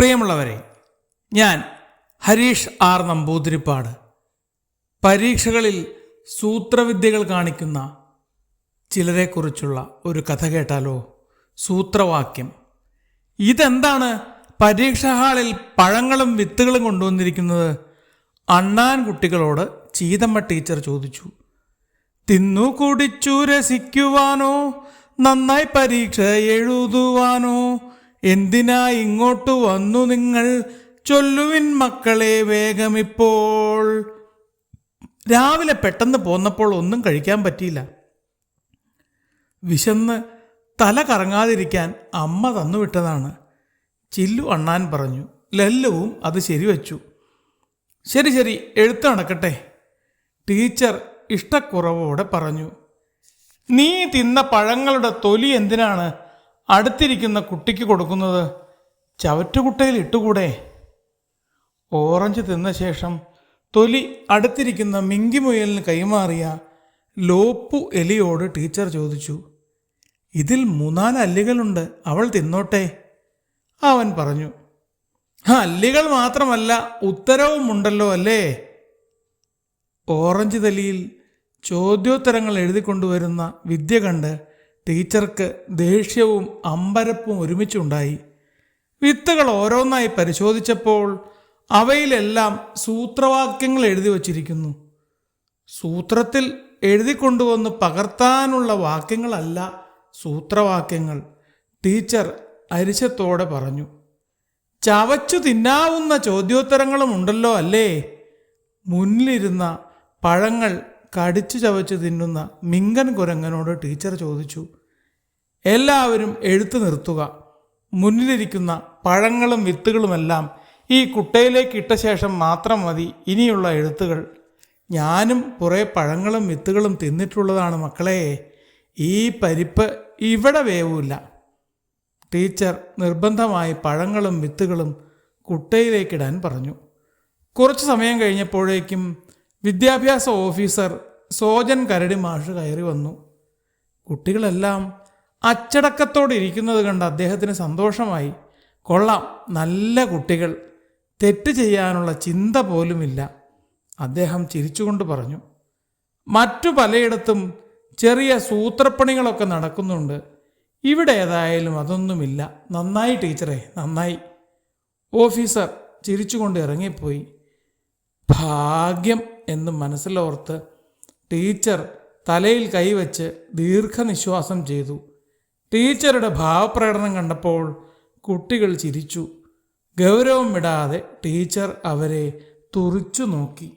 പ്രിയമുള്ളവരെ ഞാൻ ഹരീഷ് ആർ നമ്പൂതിരിപ്പാട്. പരീക്ഷകളിൽ സൂത്രവിദ്യകൾ കാണിക്കുന്ന ചിലരെക്കുറിച്ചുള്ള ഒരു കഥ കേട്ടാലോ? സൂത്രവാക്യം. ഇതെന്താണ്? പരീക്ഷാ ഹാളിൽ പഴങ്ങളും വിത്തുകളും കൊണ്ടുവന്നിരിക്കുന്നത്? അണ്ണാൻ കുട്ടികളോട് ചീതമ്മ ടീച്ചർ ചോദിച്ചു. തിന്നു കുടിച്ചു രസിക്കുവാനോ? നന്നായി പരീക്ഷ എഴുതുവാനോ? എന്തിനാ ഇങ്ങോട്ട് വന്നു നിങ്ങൾ? ചൊല്ലുവിൻ മക്കളെ വേഗമിപ്പോൾ. രാവിലെ പെട്ടെന്ന് പോന്നപ്പോൾ ഒന്നും കഴിക്കാൻ പറ്റിയില്ല. വിശന്ന് തല കറങ്ങാതിരിക്കാൻ അമ്മ തന്നുവിട്ടതാണ് ചില്ലു അണ്ണാൻ പറഞ്ഞു ലല്ലുവും അത് ശരിവച്ചു. ശരി ശരി എഴുത്ത് നടക്കട്ടെ ടീച്ചർ ഇഷ്ടക്കുറവോടെ പറഞ്ഞു നീ തിന്ന പഴങ്ങളുടെ തൊലി എന്തിനാണ്? അടുത്തിരിക്കുന്ന കുട്ടിക്ക് കൊടുക്കുന്നത് ചവറ്റുകുട്ടയിൽ ഇട്ടുകൂടെ? ഓറഞ്ച് തിന്ന ശേഷം തൊലി അടുത്തിരിക്കുന്ന മിങ്കിമുയലിന് കൈമാറിയ ലോപ്പു എലിയോട് ടീച്ചർ ചോദിച്ചു ഇതിൽ മൂന്നാൽ അല്ലികളുണ്ട് അവൾ തിന്നോട്ടെ? അവൻ പറഞ്ഞു "ആ, അല്ലികൾ മാത്രമല്ല ഉത്തരവുമുണ്ടല്ലോ അല്ലേ? ഓറഞ്ച് തലിയിൽ ചോദ്യോത്തരങ്ങൾ എഴുതിക്കൊണ്ടുവരുന്ന വിദ്യ കണ്ട് ടീച്ചർക്ക് ദേഷ്യവും അമ്പരപ്പും ഒരുമിച്ചുണ്ടായി. വിത്തുകൾ ഓരോന്നായി പരിശോധിച്ചപ്പോൾ അവയിലെല്ലാം സൂത്രവാക്യങ്ങൾ എഴുതി വച്ചിരിക്കുന്നു. സൂത്രത്തിൽ എഴുതിക്കൊണ്ടുവന്ന് പകർത്താനുള്ള വാക്യങ്ങളല്ല സൂത്രവാക്യങ്ങൾ ടീച്ചർ അരിശത്തോടെ പറഞ്ഞു. ചവച്ചു തിന്നാവുന്ന ചോദ്യോത്തരങ്ങളും ഉണ്ടല്ലോ അല്ലേ? മുന്നിലിരുന്ന പഴങ്ങൾ കടിച്ചു ചവച്ച് തിന്നുന്ന മിങ്കൻ കുരങ്ങനോട് ടീച്ചർ ചോദിച്ചു എല്ലാവരും എഴുത്തു നിർത്തുക. മുന്നിലിരിക്കുന്ന പഴങ്ങളും വിത്തുകളുമെല്ലാം ഈ കുട്ടയിലേക്ക് ഇട്ട ശേഷം മാത്രം മതി ഇനിയുള്ള എഴുത്തുകൾ. ഞാനും കുറേ പഴങ്ങളും വിത്തുകളും തിന്നിട്ടുള്ളതാണ് മക്കളെ. ഈ പരിപ്പ് ഇവിടെ വേവില്ല ടീച്ചർ നിർബന്ധമായി പഴങ്ങളും വിത്തുകളും കുട്ടയിലേക്കിടാൻ പറഞ്ഞു. കുറച്ച് സമയം കഴിഞ്ഞപ്പോഴേക്കും വിദ്യാഭ്യാസ ഓഫീസർ സോജൻ കരടി മാഷ് കയറി വന്നു. കുട്ടികളെല്ലാം അച്ചടക്കത്തോടെ ഇരിക്കുന്നത് കണ്ട് അദ്ദേഹത്തിന് സന്തോഷമായി. കൊള്ളാം നല്ല കുട്ടികൾ. തെറ്റ് ചെയ്യാനുള്ള ചിന്ത പോലുമില്ല. അദ്ദേഹം ചിരിച്ചുകൊണ്ട് പറഞ്ഞു. മറ്റു പലയിടത്തും ചെറിയ സൂത്രപ്പണികളൊക്കെ നടക്കുന്നുണ്ട്. ഇവിടെ ഏതായാലും അതൊന്നുമില്ല. നന്നായി ടീച്ചറെ നന്നായി. ഓഫീസർ ചിരിച്ചുകൊണ്ട് ഇറങ്ങിപ്പോയി. ഭാഗ്യം എന്ന് മനസ്സിലോർത്ത് ടീച്ചർ തലയിൽ കൈവച്ച് ദീർഘനിശ്വാസം ചെയ്തു. ടീച്ചറുടെ ഭാവപ്രകടനം കണ്ടപ്പോൾ കുട്ടികൾ ചിരിച്ചു. ഗൗരവം വിടാതെ ടീച്ചർ അവരെ തുറിച്ചു നോക്കി.